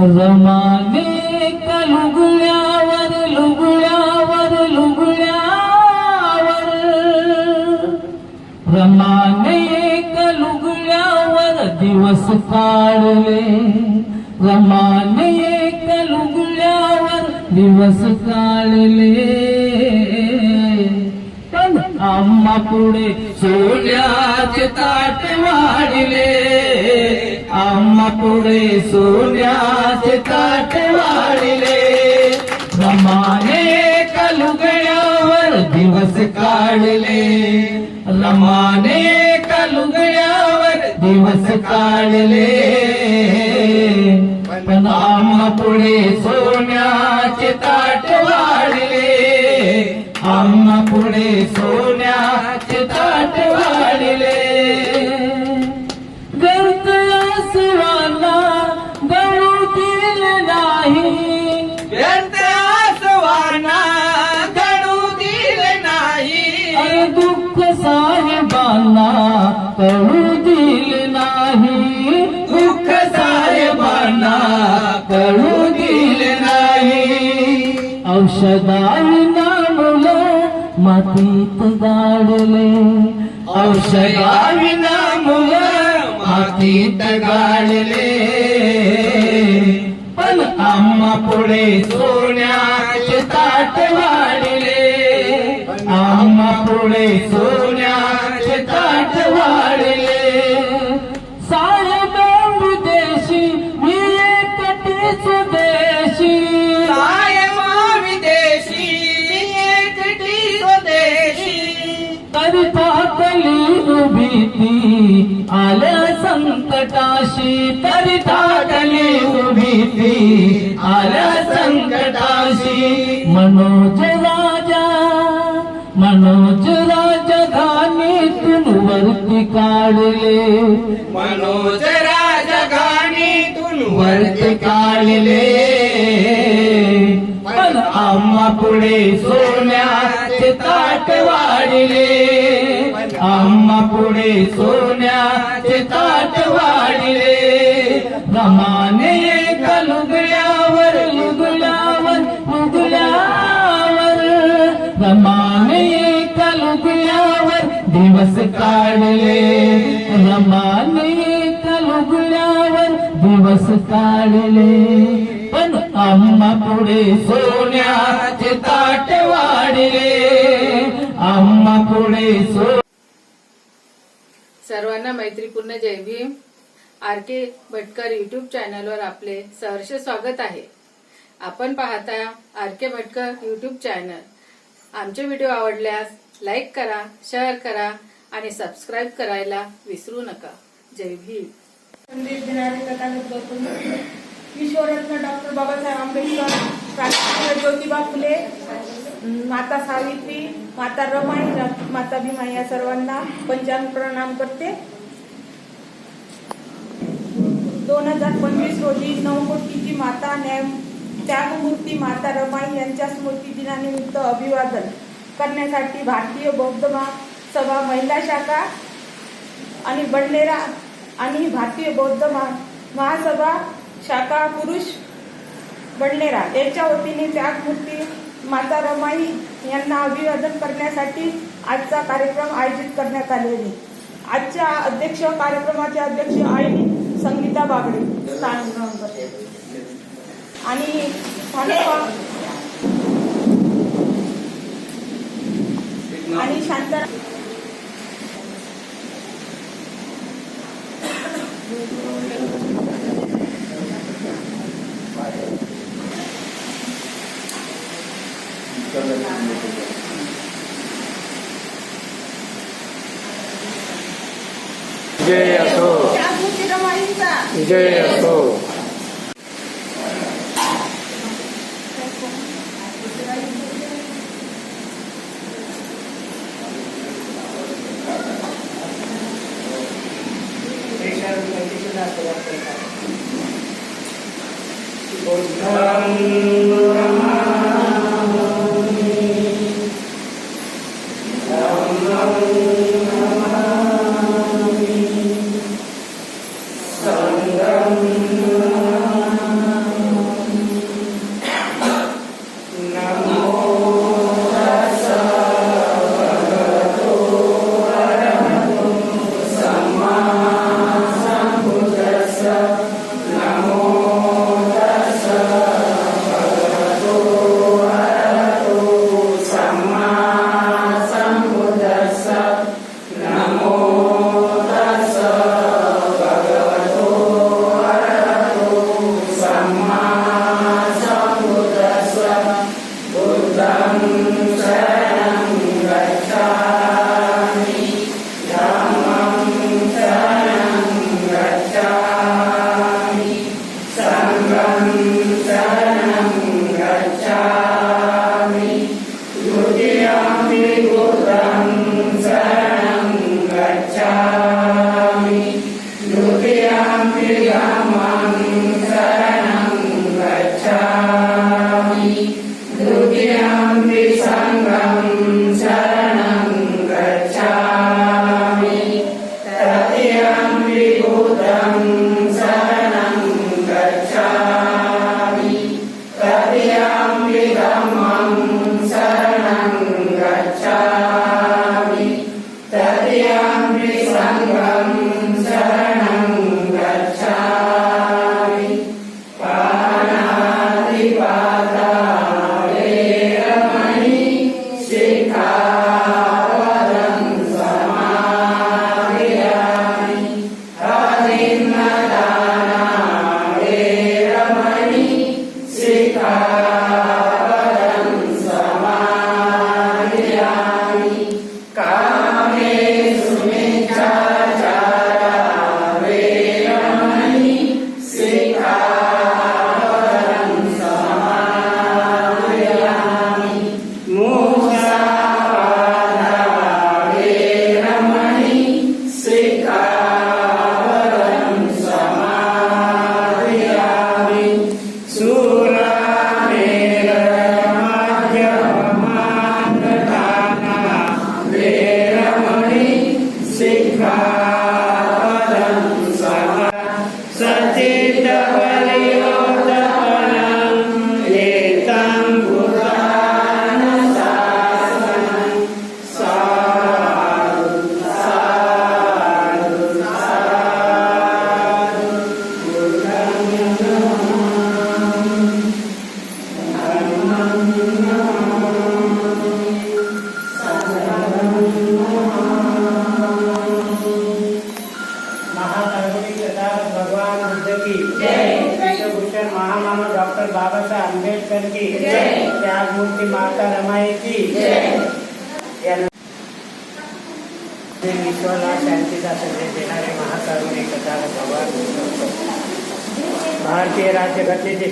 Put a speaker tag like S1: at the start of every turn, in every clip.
S1: रमाने लुगड्यावर लुगड्यावर लुगड्यावर रमाने लुगड्यावर दिवस काढले. रमाने लुगड्यावर दिवस काढले. पण आम्हा पुढे सोन्याचे ताट वाढले. आम्हा पुढे सोन्याचे ताट वाढले रमाने कलुगड्यावर दिवस काढले. रमाने कलुगड्यावर दिवस काढले. पण आम्हा पुढे सोन्याचे ताट वाढले आम्हा पुढे सो औषधाविना मुलं मातीत गाडले औषधाविना मुलं मातीत गाडले पण आम्हा पुढे सोन्याचे ताट वाढले. आम्हा पुढे सोन्या संकटाशी करिता कली भीती आल्या संकटाशी. मनोज राजा मनोज राजा घाणीतून वरती काढले.
S2: मनोज राजगाणीतून
S1: वरती काढले. पण आम्हा पुढे सोन्याचे ताट वाढले. आम्हा पुढे सोन्याचे ताट वाढले. रमाने एका लुगड्यावर लुगड्यावर लुगड्यावर. रमाने एका लुगड्यावर दिवस काढले. रमाने एका लुगड्यावर दिवस काढले. पण आम्हा पुढे सोन्याचे ताट वाढले. आम्हा पुढे सो
S3: सर्वांना मैत्रीपूर्ण जय Bhim. R K Bhatkar YouTube चॅनलवर आपले सहर्ष स्वागत आहे. आपण पाहता R K Bhatkar YouTube channel आमचे व्हिडिओ आवडल्यास लाईक करा शेअर करा आणि सबस्क्राईब करायला विसरू नका. जय भीम.
S4: संदेश देणारे तथागत गौतम विश्वरत्न डॉक्टर बाबासाहेब आंबेडकर ज्योतिबा फुले माता सावित्री माता रमाई माता भीमा या सर्वांना पंचांग प्रणाम करते. दोन हजार पंचवीस रोजी नवमूर्तीची माता न्याय त्यागमूर्ती माता रमाई यांच्या स्मृती दिनानिमित्त अभिवादन करण्यासाठी भारतीय बौद्ध महासभा महिला शाखा आणि बडनेरा आणि भारतीय बौद्ध महा- महासभा शाखा पुरुष बडनेरा यांच्या वतीने त्यागमूर्ती माता रमाई यांना अभिवादन करण्यासाठी आजचा कार्यक्रम आयोजित करण्यात आलेली आजच्या अध्यक्ष कार्यक्रमाचे अध्यक्ष आई संगीता बागडे. आणि आणि शांता
S5: जय असो
S4: त्यागमूर्ती रमाईंचा
S6: الله time.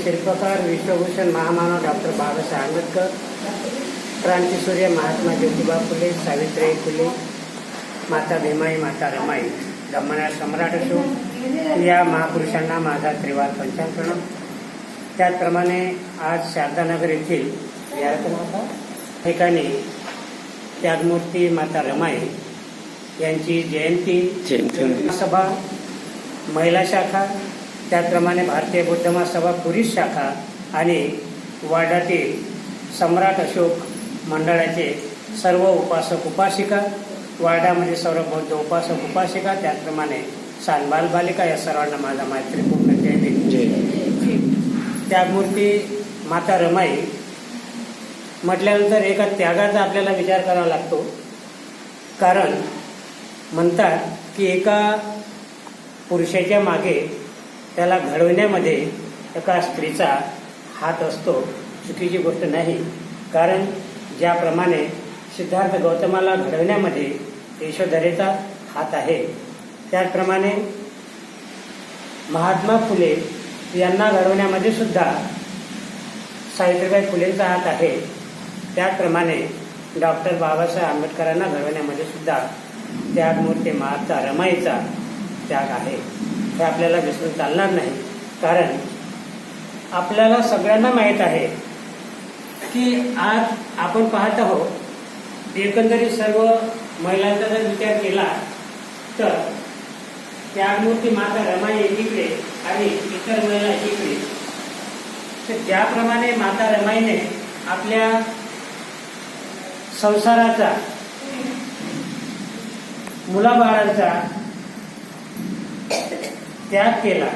S6: शिल्पकार विश्वभूषण महामानव डॉक्टर बाबासाहेब आंबेडकर क्रांतीसूर्य महात्मा ज्योतिबा फुले सावित्रीबाई फुले माता भीमाई माता रमाई. दमना सम्राट असो या महापुरुषांना माझा त्रिवार पंचांकरण त्याचप्रमाणे आज शारदानगर येथील या ठिकाणी त्यागमूर्ती माता रमाई यांची जयंती. सभा महिला शाखा त्याचप्रमाणे भारतीय बुद्ध महासभा पुरुष शाखा आणि वार्डातील सम्राट अशोक मंडळाचे सर्व उपासक उपासिका वार्डामध्ये सर्व बौद्ध उपासक उपासिका त्याचप्रमाणे सानबाल बालिका या सर्वांना माझा मैत्रीपूर्ण जय भीम त्यागमूर्ती माता रमाई म्हटल्यानंतर एका त्यागाचा आपल्याला विचार करावा लागतो. कारण म्हणतात की एका पुरुषाच्या मागे त्याला घडवण्यामध्ये एका स्त्रीचा हात असतो चुकीची गोष्ट नाही. कारण ज्याप्रमाणे सिद्धार्थ गौतमाला घडवण्यामध्ये यशोधरेचा हात आहे त्याचप्रमाणे महात्मा फुले यांना घडवण्यामध्ये सुद्धा सावित्रीबाई फुलेंचा हात आहे. त्याचप्रमाणे डॉक्टर बाबासाहेब आंबेडकरांना घडवण्यामध्ये सुद्धा त्यागमूर्ती महात्मा रमाईचा त्याग आहे. हे आपल्याला विसरून चालणार नाही. कारण आपल्याला सगळ्यांना माहीत आहे की आज आपण पाहत आहोत एकंदरीत सर्व महिलांचा जर विचार केला तर त्यामूर्ती माता रमाई एकीकडे आणि इतर महिला एकीकडे तर ज्याप्रमाणे माता रमाईने आपल्या संसाराचा मुलाबाळांचा त्याग केला.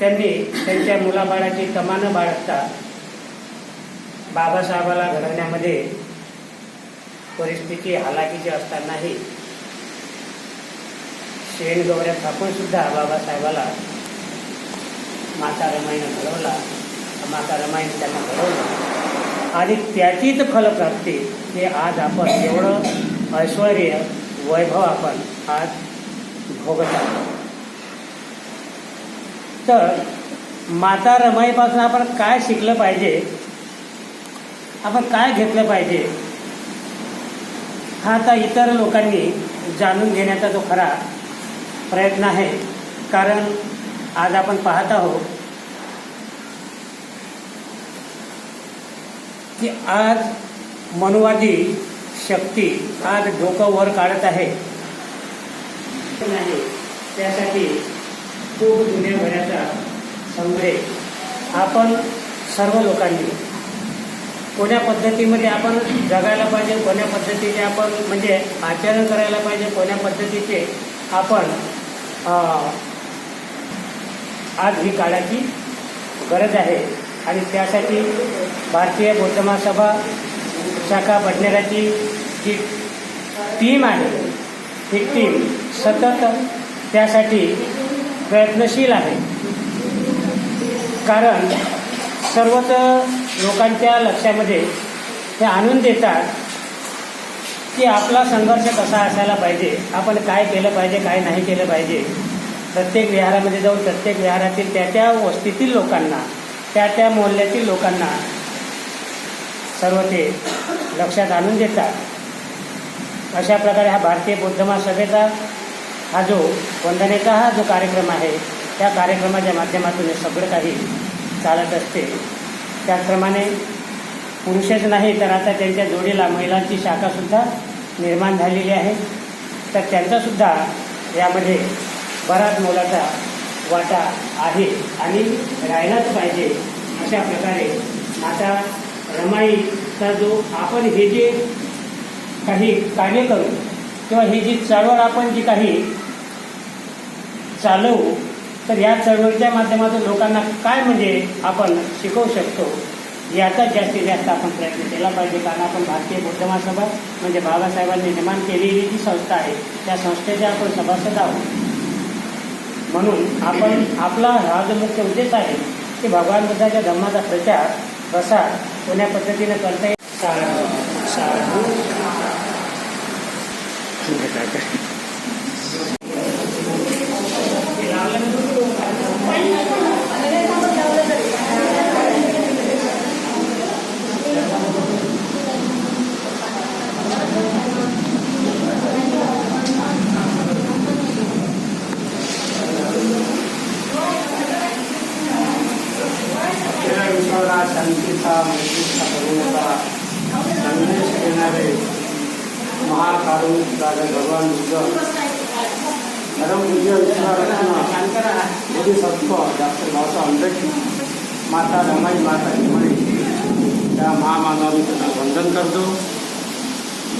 S6: त्यांनी त्यांच्या मुलाबाळाची कमानं बाळगता बाबासाहेबाला घडवण्यामध्ये परिस्थिती हालाकीची असतानाही शेण गौऱ्या थापून सुद्धा बाबासाहेबाला माता रमाईनं घडवला. माता रमाईनं त्यांना घडवलं. आणि त्याचीच फलप्राप्ती की आज आपण एवढं ऐश्वर वैभव आपण आज भोगत आहोत. तर माता रमाईपासून आपण काय शिकलं पाहिजे? आपण काय घेतलं पाहिजे? हा आता इतर लोकांनी जाणून घेण्याचा जो खरा प्रयत्न आहे कारण आज आपण पाहत आहोत की आज मनुवादी शक्ती आज डोकं वर काढत आहे. नाही त्यासाठी खूप दुनियाभराचा संग्रह आपण सर्व लोकांनी कोण्या पद्धतीमध्ये आपण जगायला पाहिजे कोण्या पद्धतीचे आपण म्हणजे आचरण करायला पाहिजे कोण्या पद्धतीचे आपण आज ही काळाची गरज आहे. आणि त्यासाठी भारतीय बौद्ध महासभा शाखा भटनेराची जी टीम आहे ही टीम सतत त्यासाठी प्रयत्नशील आहे. कारण सर्वच लोकांच्या लक्षामध्ये ते आणून देतात की आपला संघर्ष कसा असायला पाहिजे आपण काय केलं पाहिजे काय नाही केलं पाहिजे. प्रत्येक विहारामध्ये जाऊन प्रत्येक विहारातील त्या त्या वस्तीतील लोकांना त्या त्या मोहल्ल्यातील लोकांना सर्व ते लक्षात आणून देतात. अशा प्रकारे हा भारतीय बौद्ध महासभेचा हा जो वंदनेचा हा जो कार्यक्रम आहे त्या कार्यक्रमाच्या माध्यमातून सगळं काही चालत असते. त्याचप्रमाणे पुरुषच नाही तर आता त्यांच्या जोडीला महिलांची शाखासुद्धा निर्माण झालेली आहे. तर त्यांचासुद्धा यामध्ये बराच मोलाचा वाटा आहे आणि राहिलाच पाहिजे अशा प्रकारे आता रमाईचा जो आपण हे जे काही कार्य करू किंवा ही जी चळवळ आपण जी काही चालवू तर या चळवळीच्या माध्यमातून लोकांना काय म्हणजे आपण शिकवू शकतो याचा जास्तीत जास्त आपण प्रयत्न केला पाहिजे. कारण आपण भारतीय बौद्ध महासभा म्हणजे बाबासाहेबांनी निर्माण केलेली जी संस्था आहे त्या संस्थेचे आपण सभासद आहोत. म्हणून आपण आपला हा जो मुख्य उद्देश आहे की भगवान बुद्धाच्या धर्माचा प्रचार प्रसार कोण्या पद्धतीने करता येईल? साधू साधू
S5: Thank you.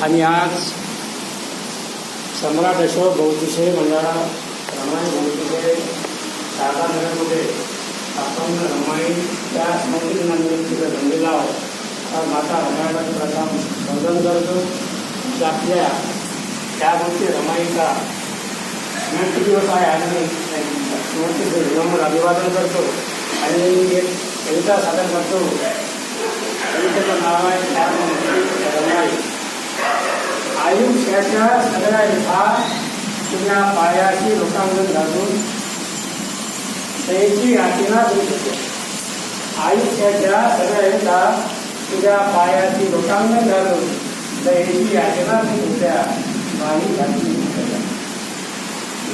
S5: आणि आज सम्राट अशोक बहुतिशय मंडळा रमाई बहुतिशय शारदानगरमध्ये आपण रामायण त्या स्मृतीनंतर जमलेला आहोत. तर माता रमाईला प्रथम वंदन करतो. की आपल्या त्या गोष्टी रमाईचा स्मृती दिवस आहे आणि स्मृती दिवसावर अभिवादन करतो. आणि एक कविता सादर करतो. कवितेचं नाव आहे त्या रमाई आयुष्याच्या सगळ्या रेखा तुझ्या पायाची लोकांगण घालून त्याची याचना देऊ शकते आयुष्याच्या सगळ्या रेखा तुझ्या पायाची लोकांगण घालून त्याची याचना देऊ होत्या नाही घातली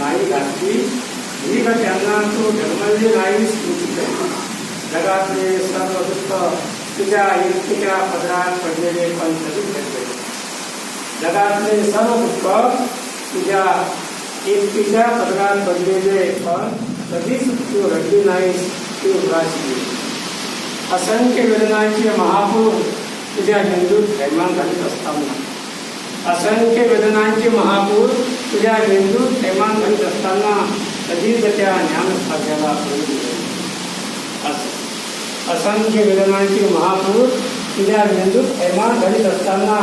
S5: नाही घातली ही का त्यांना तू जन्मले नाही स्मृती जगातले सर्व दुःख तुझ्या युक्तीच्या पदरात पडलेले पण कधीच भेटले जगातले सर्व पुष्प तुझ्या एकटीच्या पदरात बनलेले पण कधीच तू रडली नाहीस ती उदासी. असंख्य वेदनांचे महापूर तुझ्या मेंदूत थैमान घालीत असताना. असंख्य वेदनांचे महापूर तुझ्या मेंदूत थैमान घालीत असताना कधीच त्या ज्ञानसाध्याला असंख्य वेदनांचे महापूर तुझ्या मेंदूत थैमान घालीत असताना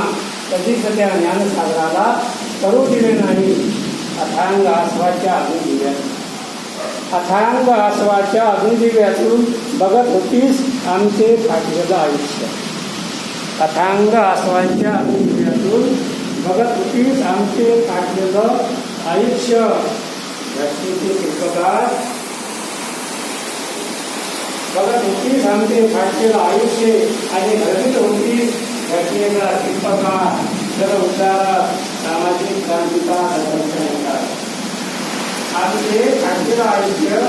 S5: कधीच त्या ज्ञानसागराला करू दिले नाही. अथांग आसवाच्या अग्निदिव्यात अथांग आसवाच्या अग्निदिव्यातून बघत होतीस आमचे फाटलेलं आयुष्य. अथांग आसवाच्या अग्निदिव्यातून बघत होतीस आमचे फाटलेलं आयुष्य. घटनेचे शिल्पकार बघत होतीस आमचे फाटलेलं आयुष्य आणि घडवीत होतीस घटनेचा ಶಿಲ್ಪಕ ಇದರ उद्धारक सामाजिक क्रांतीचा दर्शनकार आमचे फाटलेलं आयुष्य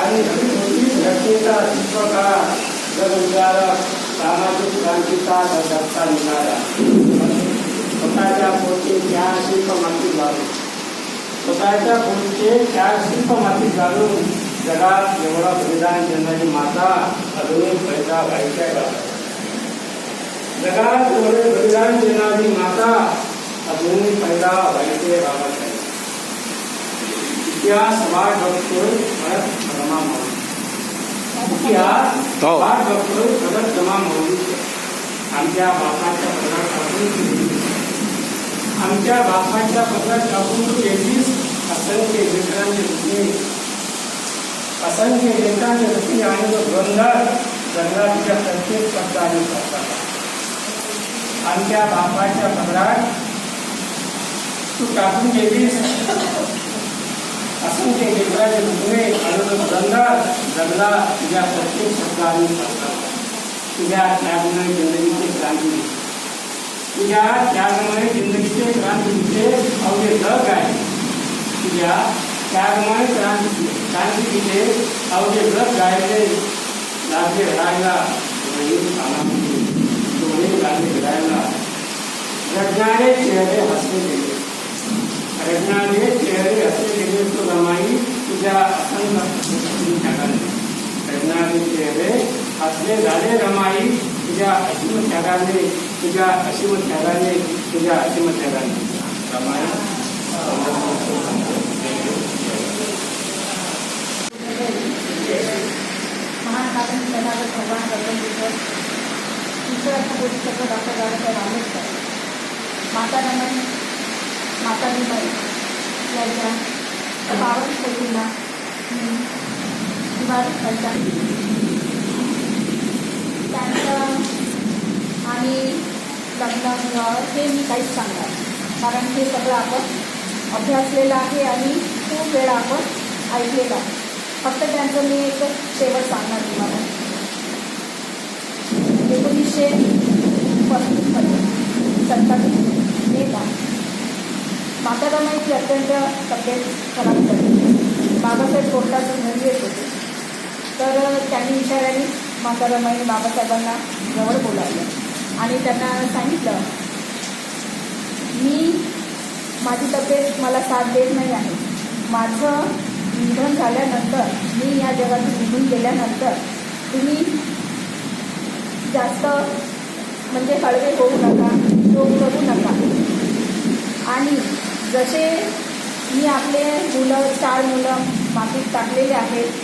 S5: आणि घडवीत होतीस घटनेचा शिल्पकार जर सामाजिक क्रांतीचा दर्शनचा निघाला. स्वतःच्या पोटचे चार शिल्प मातीत घालून. स्वतःच्या पोटचे चार शिल्प मातीत घालून जगात एवढा बलिदान देणारी माता अजूनही पैदा व्हायच्या घालतात जगात एवढे बलिदान देणारी माता अजूनही पैदा व्हायचे राहत आहे इतिहास वाट बघतोय परत जमा म्हणून इतिहास वाट बघतोय परत जमा म्हणून आमच्या बापाच्या पदरापासून आमच्या बापाच्या पदरात टाकून तू येतीस असंख्य लेकरांचे रुपये असंख्य लेकरांचे रुपये आणि तो धुरंधर गंधाच्या प्रत्येक शब्दाने करतात. आमच्या बापाच्या पदरात तू टाकून गेलीस. असंख्य ते रुपये आणि तो जगला तुझ्या प्रत्येक शब्दाने तुझ्या त्यागमुळे जिंदगीचे क्रांती तुझ्या त्यागमुळे जिंदगीचे क्रांतीचे अवघे जग आहे. तुझ्या त्यागमय क्रांती क्रांतीचे अवघे जग गायले लागले राहायला फिरायला रत्नाने चेहरे हसले गेले रत्नाने चेहरे हसले गेले तो रमाई तुझ्या असंख्य रत्नाने चेहरे हसले झाले रमाई तुझ्या असीमत्यागाने तुझ्या असीमत्यागाने तुझ्या असीमत्यागाने. रमाई.
S7: महान काकांनी तथागत भगवान गौतम बुद्ध ईश्वराच्या बोधिसत्व डॉक्टर बाबासाहेब आंबेडकर माता रमण माता भीमाई यांच्या पावन स्मृतींना मी करतात त्यांच्या त्यांचं आणि लग्न हे मी काहीच सांगणार कारण हे सगळं आपण अभ्यासलेलं आहे आणि खूप वेळा आपण ऐकलेलं आहे फक्त त्यांचं मी एक शेवट सांगणार तुम्हाला एकोणीसशे पस्तीसमध्ये सत्तावीस मेला माता रमाईची अत्यंत तब्येत खराब झाली बाबासाहेब कोर्टातून घरी येत होते. तर त्यांनी इशाऱ्याने मातारामाई बाबासाहेबांना जवळ बोलावलं आणि त्यांना सांगितलं मी माझी तब्येत मला साथ देत नाही आहे. माझं निधन झाल्यानंतर मी या जगातून निघून गेल्यानंतर तुम्ही जास्त म्हणजे हळवे होऊ नका रोग करू नका. आणि जसे मी आपले मुलं चार मुलं मातीत टाकलेले आहेत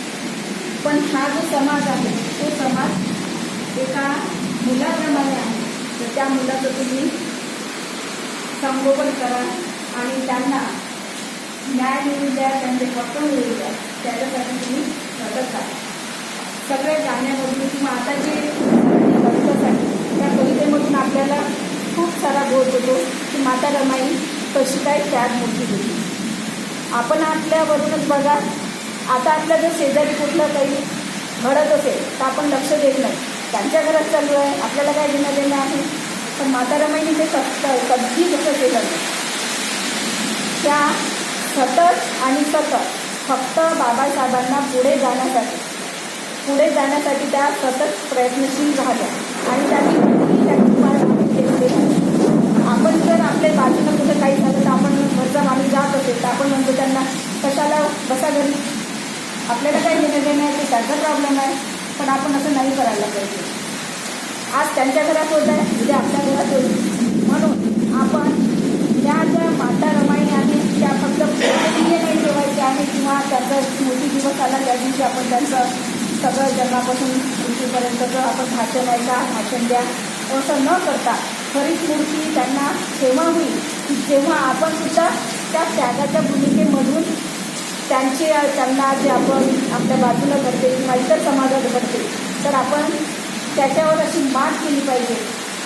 S7: पण हा जो समाज आहे तो समाज एका मुलाप्रमाणे आहे. तर त्या मुलाचं तुम्ही संगोपन करा आणि त्यांना न्याय मिळू द्या त्यांचे हक्क मिळू द्या त्याच्यासाठी तुम्ही मदत करा. सगळ्या जाण्यामधून किंवा आता जे कवितासाठी त्या कवितेमधून आपल्याला खूप सारा बोध होतो की माता रमाई कशी काय त्यात मोठी होती आपण आपल्यावरूनच बघा आता आपल्या जर शेजारी कुठलं काही घडत असेल तर आपण लक्ष देत नाही. त्यांच्या घरात चालू आहे आपल्याला काय घेणं देणं आहे? पण माता रमाईने ते सत कधी कसं केलं नाही. त्या सतत आणि सतत फक्त बाबासाहेबांना पुढे जाण्यासाठी पुढे जाण्यासाठी त्या सतत प्रयत्नशील राहिल्या. आणि त्यांनी कुठेही त्यांची पायवाट केलेली नाही. आपण जर आपल्या बाजूला कुठं काही झालं तर आपण घरचा माणूस जात असेल तर आपण म्हणतो त्यांना कशाला बसा घरी आपल्याला आहे ते त्यांचा प्रॉब्लेम आहे पण आपण असं नाही करायला पाहिजे. आज त्यांच्या घरात होत आहे उद्या आपल्या घरात होईल. म्हणून आपण त्या ज्या माता रमाई आणि त्या फक्त नाही ठेवायच्या आहे किंवा त्याचा मोठी दिवस आला त्या दिवशी आपण त्यांचं सगळं जन्मापासून मृत्यूपर्यंतचं आपण भाषण ऐका भाषण द्या असं न करता खरीच मूर्ती त्यांना तेव्हा होईल. की जेव्हा आपण सुद्धा त्या त्यागाच्या भूमिकेमधून त्यांचे त्यांना जे आपण आपल्या बाजूला करते किंवा इतर समाजात करते तर आपण त्याच्यावर अशी मात केली पाहिजे.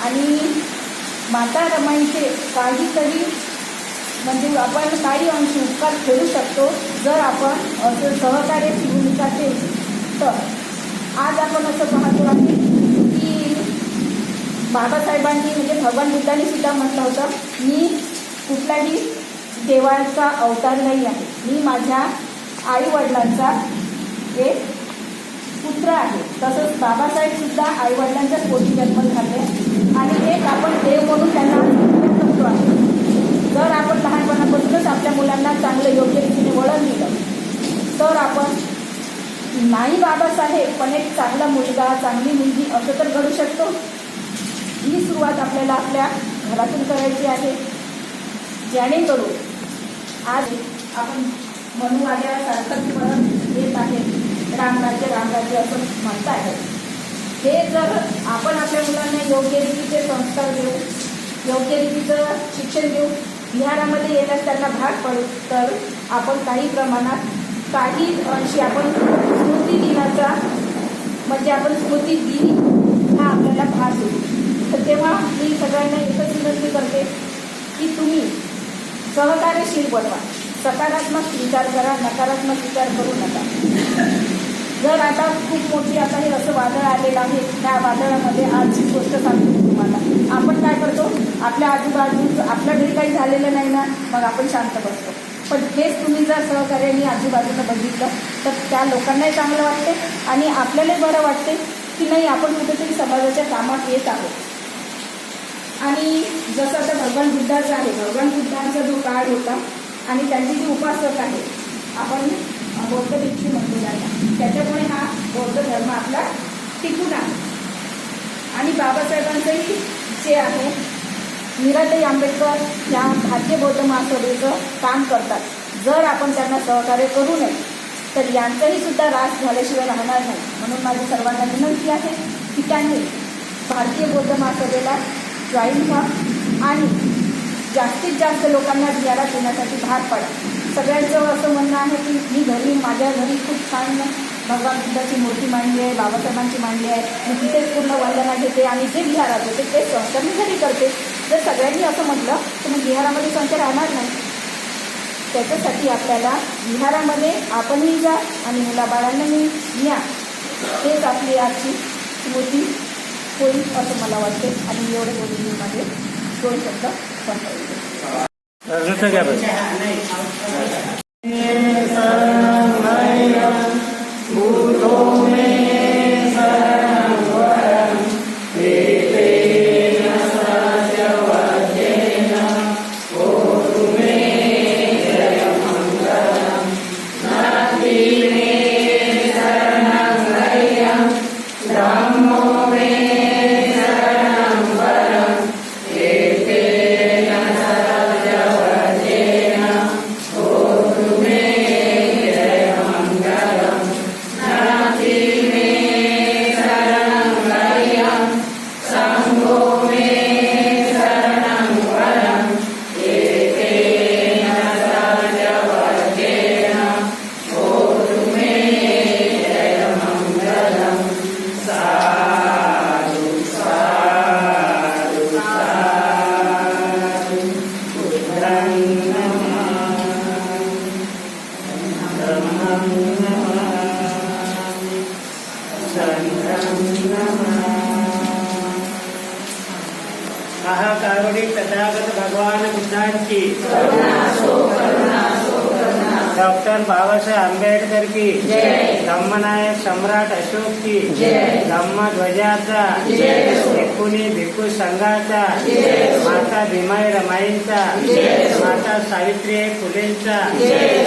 S7: आणि माता रमाईचे काहीतरी म्हणजे आपण काही अंश उपकार खेळू शकतो जर आपण असं सहकार्याची भूमिका केली. तर आज आपण असं पाहतो आहे की बाबासाहेबांनी म्हणजे भगवान बुद्धांनी सुद्धा म्हटलं होतं मी कुठल्याही देवाचा अवतार नाही आहे. मी माझ्या आईवडिलांचा एक पुत्र आहे. तसंच बाबासाहेब सुद्धा आईवडिलांच्याच पोटी जन्म झाले आणि एक आपण देव म्हणून त्यांना करतो आहे. जर आपण लहानपणापासूनच आपल्या मुलांना चांगलं योग्य रीतीने वळण दिलं तर आपण नाही बाबासाहेब पण एक चांगला मुलगा चांगली मुलगी असं तर घडू शकतो. ही सुरुवात आपल्याला आपल्या घरातून करायची आहे. जेणेकरून आज आपण म्हणू आल्यासारखंच परत येत आहे. रामराज्य रामराज्य असं म्हणता आहे हे जर आपण आपल्या मुलांना योग्य रीतीचे संस्कार देऊ योग्य रीतीचं शिक्षण देऊ विहारामध्ये येण्यास त्यांना भाग पडू तर आपण काही प्रमाणात काही अंशी आपण स्मृती दिनाचा म्हणजे आपण स्मृती दिन हा आपल्याला भाग देऊ. तर तेव्हा मी सगळ्यांना एकच विनंती करते की तुम्ही सहकार्यशील बनवा. सकारात्मक विचार करा नकारात्मक विचार करू नका. जर आता खूप मोठी आता हे असं वादळ आलेलं आहे त्या वादळामध्ये आजची गोष्ट सांगतो तुम्हाला. आपण काय करतो? आपल्या आजूबाजू आपल्या घरी काही झालेलं नाही ना मग आपण शांत बसतो. पण हेच तुम्ही जर सहकार्याने आजूबाजूला बघितलं तर त्या लोकांनाही चांगलं वाटते आणि आपल्यालाही बरं वाटते की नाही आपण कुठेतरी समाजाच्या कामात येत आहोत. आणि जसं आता भगवान बुद्धाचा आहे भगवान बुद्धांचा जो काळ होता आणि त्यांची जी उपासक आहे आपण बौद्ध भिक्षू म्हणतो त्यांना. त्याच्यामुळे हा बौद्ध धर्म आपला टिकून आहे. आणि बाबासाहेबांचंही जे आहे मीराताई आंबेडकर या भारतीय बौद्ध महासभेचं काम करतात. जर आपण त्यांना सहकार्य करू नये तर यांचाही सुद्धा रास झाल्याशिवाय राहणार नाही. म्हणून माझी सर्वांना विनंती आहे की त्यांनी भारतीय बौद्ध महासभेला जॉईन व्हा आणि जास्तीत जास्त लोकांना विहारात येण्यासाठी भाग पडा. सगळ्यांचं असं म्हणणं आहे की मी घरी माझ्या घरी खूप छान भगवान बुद्धाची मूर्ती मांडली आहे बाबासाहेबांची मांडली आहे. मी तिथेच पूर्ण वंदना घेते आणि जे बिहारात होते ते संस्कार मी घरी करते. जर सगळ्यांनी असं म्हटलं तर मग विहारामध्ये संख्या राहणार नाही. त्याच्यासाठी आपल्याला विहारामध्ये आपणही जा आणि मुलाबाळांनाही न्या हेच आपली आजची स्मृती होईल असं मला वाटते. आणि एवढे बोलून मी माझे दोन शब्द
S6: રજૂ થઈ ગયા भिक्खुनी भिक्खू संघाचा माता भीमाई रमाईंचा माता सावित्रीबाई फुलेंचा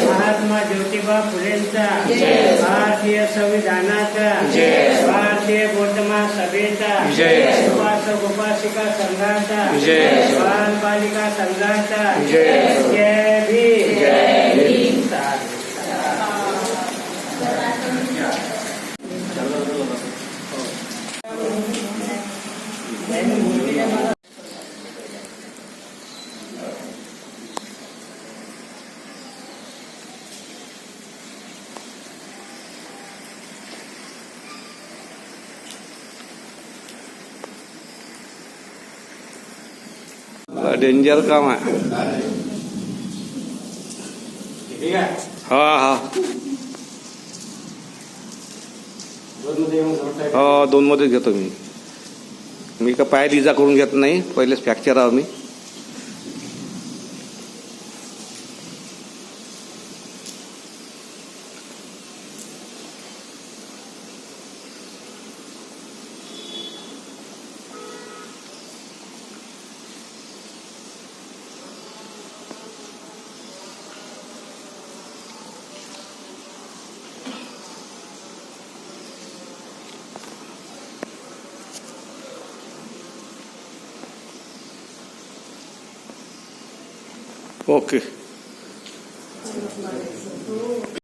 S6: महात्मा ज्योतिबा फुलेंचा भारतीय संविधानाचा भारतीय बौद्ध महासभेचा उपासक उपासिका संघाचा बालबालिका संघाचा जय भीम जय भीम
S8: डेंजर काम आहे. हा हा.
S5: जोडता
S8: हा दोन मध्ये घेतो मी. मी का पाय लिजा करून घेत नाही. पहिलेच फ्रॅक्चर आहो मी. ok